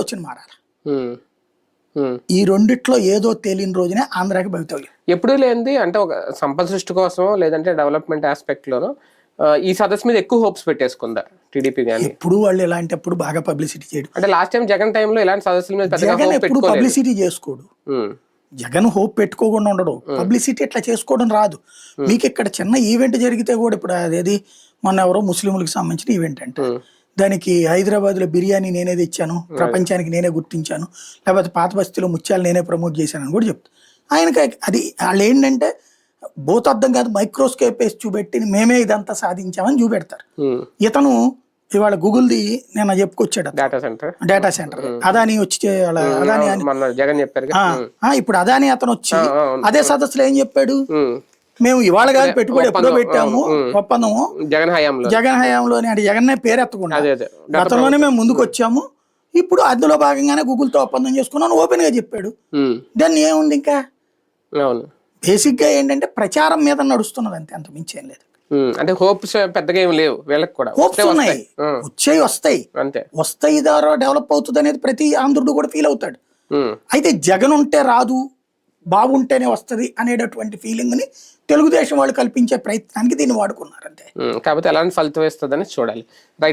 వచ్చిన మారాలి. ఈ రెండిట్లో ఏదో తేలిన రోజునే ఆంధ్రాకి భవితవ్యం ఎప్పుడూ లేనిది అంటే ఒక సంపద సృష్టి కోసం లేదంటే డెవలప్మెంట్ ఆస్పెక్ట్ లోనో ఆ, ఈ సదస్సు మీద ఎక్కువ హోప్స్ పెట్టేసుకుందా టీడీపీ కానీ ఎప్పుడు వాళ్ళు ఇలాంటప్పుడు బాగా పబ్లిసిటీ చేయడం. అంటే లాస్ట్ టైం జగన్ టైంలో ఇలాంటి సదస్సుల మీద జగన్ ఎప్పుడు పబ్లిసిటీ చేసుకోడు. జగన్ హోప్ పెట్టుకోకుండా ఉండడు. పబ్లిసిటీ ఇట్లా చేసుకోవడం రాదు. మీకు ఇక్కడ చిన్న ఈవెంట్ జరిగితే కూడా ఇప్పుడు అదేది మొన్న ఎవరో ముస్లింలకు సంబంధించిన ఈవెంట్ అంటే. దానికి హైదరాబాద్లో బిర్యానీ నేనే తెచ్చాను ప్రపంచానికి నేనే గుర్తించాను లేకపోతే పాత బస్తీలో ముత్యాలు నేనే ప్రమోట్ చేశాను అని కూడా చెప్తాను ఆయనకి అది వాళ్ళు ఏంటంటే భూతద్దం కాదు మైక్రోస్కోప్ వేసి చూపెట్టి మేమే ఇదంతా సాధించామని చూపెడతారు. ఉమ్. ఇతను ఇవాళ గూగుల్ది నేను చెప్పుకొచ్చాడు data center data center Adani వచ్చి వాళ్ళ అదాని మొన్న జగన్ చెప్పారు ఇప్పుడు అదాని అతను వచ్చి. అదే సదస్సులో ఏం చెప్పాడు. మేము ఇవాళ కాదు పెట్టుబడి ఎప్పుడో పెట్టాము. ఒప్పందము జగన్ హయాంలో జగన్ హయాంలోనే అంటే జగన్నే పేరెత్తకుండా. అదే అదే. గతంలోనే మేము ముందుకు వచ్చాము. ఇప్పుడు అందులో భాగంగానే గూగుల్తో ఒప్పందం చేసుకున్నాను. ఓపెన్గా చెప్పాడు దాన్ని ఏముంది ఇంకా? బేసిక్గా ఏంటంటే ప్రచారం మీద నడుస్తున్నది అంతే అంత మించి ఏం లేదు. అంటే హోప్స్ పెద్దగా ఏమి లేవు. వీళ్ళకి కూడా. హోప్స్ ఉన్నాయి. వచ్చాయి వస్తాయి. అంతే. వస్తాయి ద్వారా డెవలప్ అవుతుంది అనేది ప్రతి ఆంధ్రుడు కూడా ఫీల్ అవుతాడు. అయితే జగన్ ఉంటే రాదు. బాగుంటేనే వస్తది అనేటటువంటి ఫీలింగ్ని తెలుగుదేశం వాళ్ళు కల్పించే ప్రయత్నానికి దీన్ని వాడుకున్నారు అంతే కాకపోతే ఎలాంటి ఫలితం ఇస్తుందని చూడాలి. రైట్